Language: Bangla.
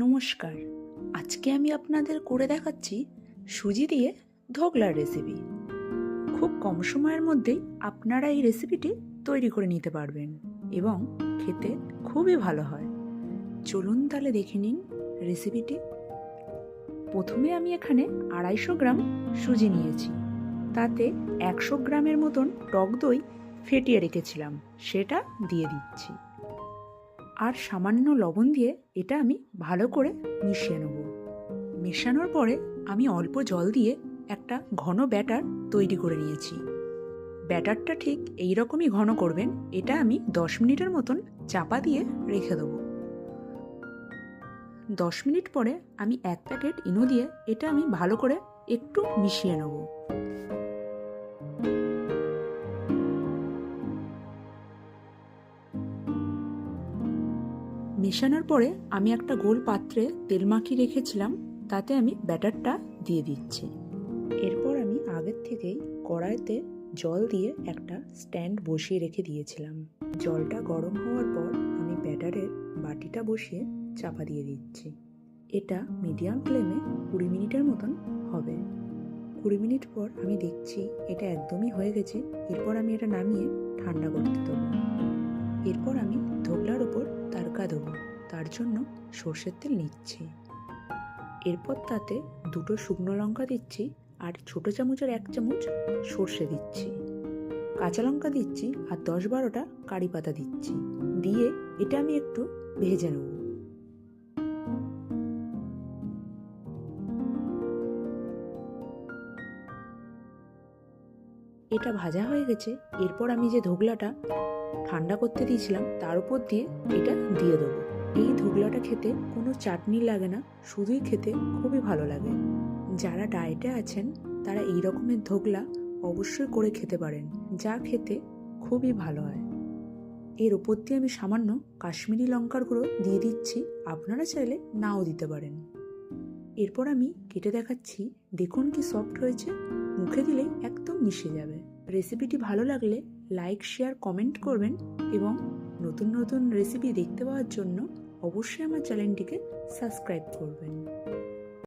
নমস্কার। আজকে আমি আপনাদের করে দেখাচ্ছি সুজি দিয়ে ধোকলার রেসিপি খুব কম সময়ের মধ্যেই আপনারা এই রেসিপিটি তৈরি করে নিতে পারবেন এবং খেতে খুবই ভালো হয়। চলুন তাহলে দেখে নিন রেসিপিটি প্রথমে আমি এখানে আড়াইশো গ্রাম সুজি নিয়েছি। তাতে একশো গ্রামের মতন টক দই ফেটিয়ে রেখেছিলাম। সেটা দিয়ে দিচ্ছি। আর সামান্য লবণ দিয়ে এটা আমি ভালো করে মিশিয়ে নেব। মেশানোর পরে আমি অল্প জল দিয়ে একটা ঘন ব্যাটার তৈরি করে নিয়েছি। ব্যাটারটা ঠিক এই রকমই ঘন করবেন, এটা আমি দশ মিনিটের মতন চাপা দিয়ে রেখে দেবো। দশ মিনিট পরে আমি এক প্যাকেট ইনো দিয়ে এটা আমি ভালো করে একটু মিশিয়ে নেব। মেশানোর পরে আমি একটা গোল পাত্রে তেল মাখিয়ে রেখেছিলাম, তাতে আমি ব্যাটারটা দিয়ে দিচ্ছি। এরপর আমি আগের থেকেই কড়াইতে জল দিয়ে একটা স্ট্যান্ড বসিয়ে রেখে দিয়েছিলাম। জলটা গরম হওয়ার পর আমি ব্যাটারের বাটিটা বসিয়ে চাপা দিয়ে দিচ্ছি। এটা মিডিয়াম ফ্লেমে কুড়ি মিনিটের মতন হবে। কুড়ি মিনিট পর আমি দেখছি এটা একদমই হয়ে গেছে, এরপর আমি এটা নামিয়ে ঠান্ডা করতে দেবো। এরপর আমি ধোকলার ওপর তারকা দেবো। তার জন্য সর্ষের তেল নিচ্ছি। এরপর তাতে দুটো শুকনো লঙ্কা দিচ্ছি আর ছোটো চামচের এক চামচ সর্ষে দিচ্ছি। কাঁচা লঙ্কা দিচ্ছি আর দশ বারোটা কারি পাতা দিচ্ছি। দিয়ে এটা আমি একটু ভেজে নেব। এটা ভাজা হয়ে গেছে। এরপর আমি যে ধোকলাটা ঠান্ডা করতে দিয়েছিলাম, তার উপর দিয়ে এটা দিয়ে দেবো। এই ধোকলাটা খেতে কোনো চাটনি লাগে না, শুধুই খেতে খুবই ভালো লাগে। যারা ডায়েটে আছেন, তারা এই রকমের ধোকলা অবশ্যই করে খেতে পারেন, যা খেতে খুবই ভালো হয়। এর ওপর দিয়ে আমি সামান্য কাশ্মীরি লঙ্কার গুঁড়ো দিয়ে দিচ্ছি, আপনারা চাইলে নাও দিতে পারেন। এরপর আমি কেটে দেখাচ্ছি, দেখুন কি সফট হয়েছে মুখে দিলেই একদম মিশে যাবে। রেসিপিটি ভালো লাগলে লাইক শেয়ার কমেন্ট করবেন এবং নতুন নতুন রেসিপি দেখতে পাওয়ার জন্য অবশ্যই আমার চ্যানেলটিকে সাবস্ক্রাইব করবেন।